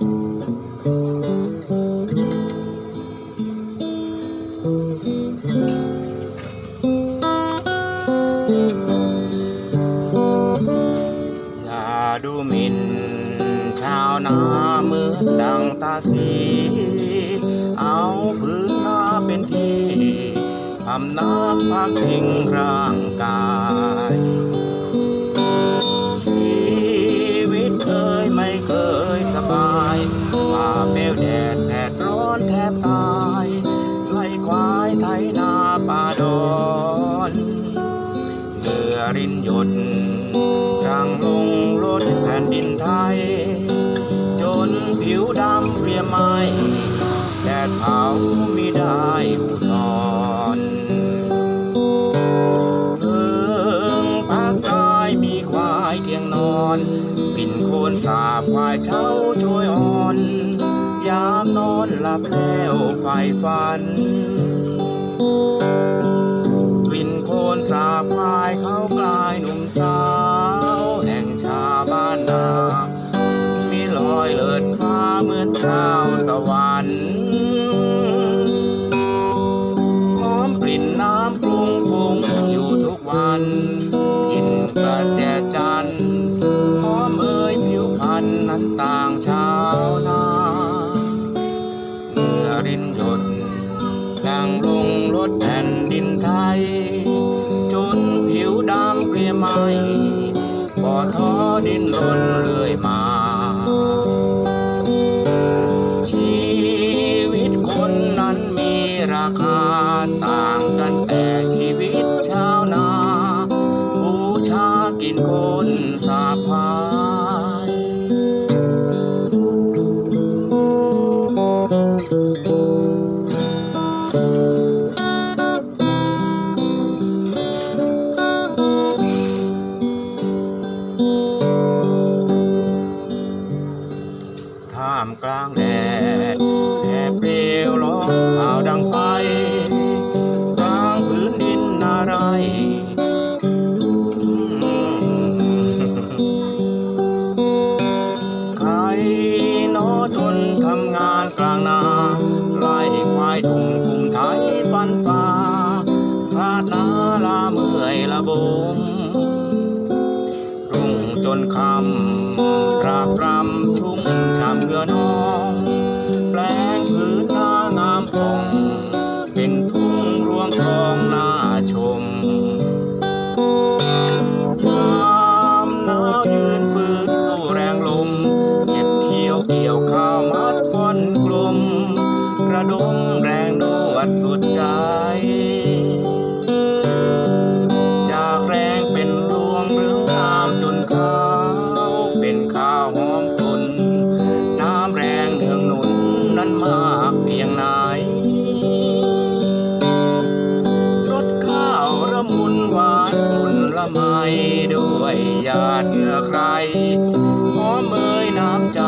อย่าดูหมิ่นชาวนาเมือนดังตาสี เอาพื้นนาเป็นที่ทำน้ำพักพิงร่างกาย อนเหงื่อรินหยดรังลงรถแผ่นดินไทย จนผิวดำเปรียมไหมแดดเผาไมิได้อุทธรณ์เพิงพักกายมีควายเทียงนอนปิ่นโคนสาบควายเช้าช่วยอ่อน ยามนอนหลับแล้วไฟฝัน อนดาวสวรรค์หอมกลิ่นน้ำปรุงฟุ้งอยู่ทุกวัน กินกระแจจันทร์หอมเอ่ยผิวพรรณนั้นต่างชาวนาเมื่อรินหยดดังลงรถแผ่นดินไทย จนผิวดำเปลี่ยไหมบ่ท้อดินรน แดดแผ่เปลวร้อนเผาดังไฟกลางพื้นดินนาไรใครหนอทนทำงานกลางนาไล่ควายทุ่งคุมไทยฟันฟ้าพลาดนาลาเมื่อยละบมรุ่งจนคำราบรำชุ่มชำเงื่อนอง ระดุมแรงนวดสุดใจ จากแรงเป็นรวงเรื่องน้ำจนขาวเป็นข้าวหอมตุนน้ำแรงเนืองหนุนนั้นมากเพียงไหนรสข้าวระมุนหวานอุ่นละไมด้วยหยาดเหงื่อใครหอมเมยน้ำใจ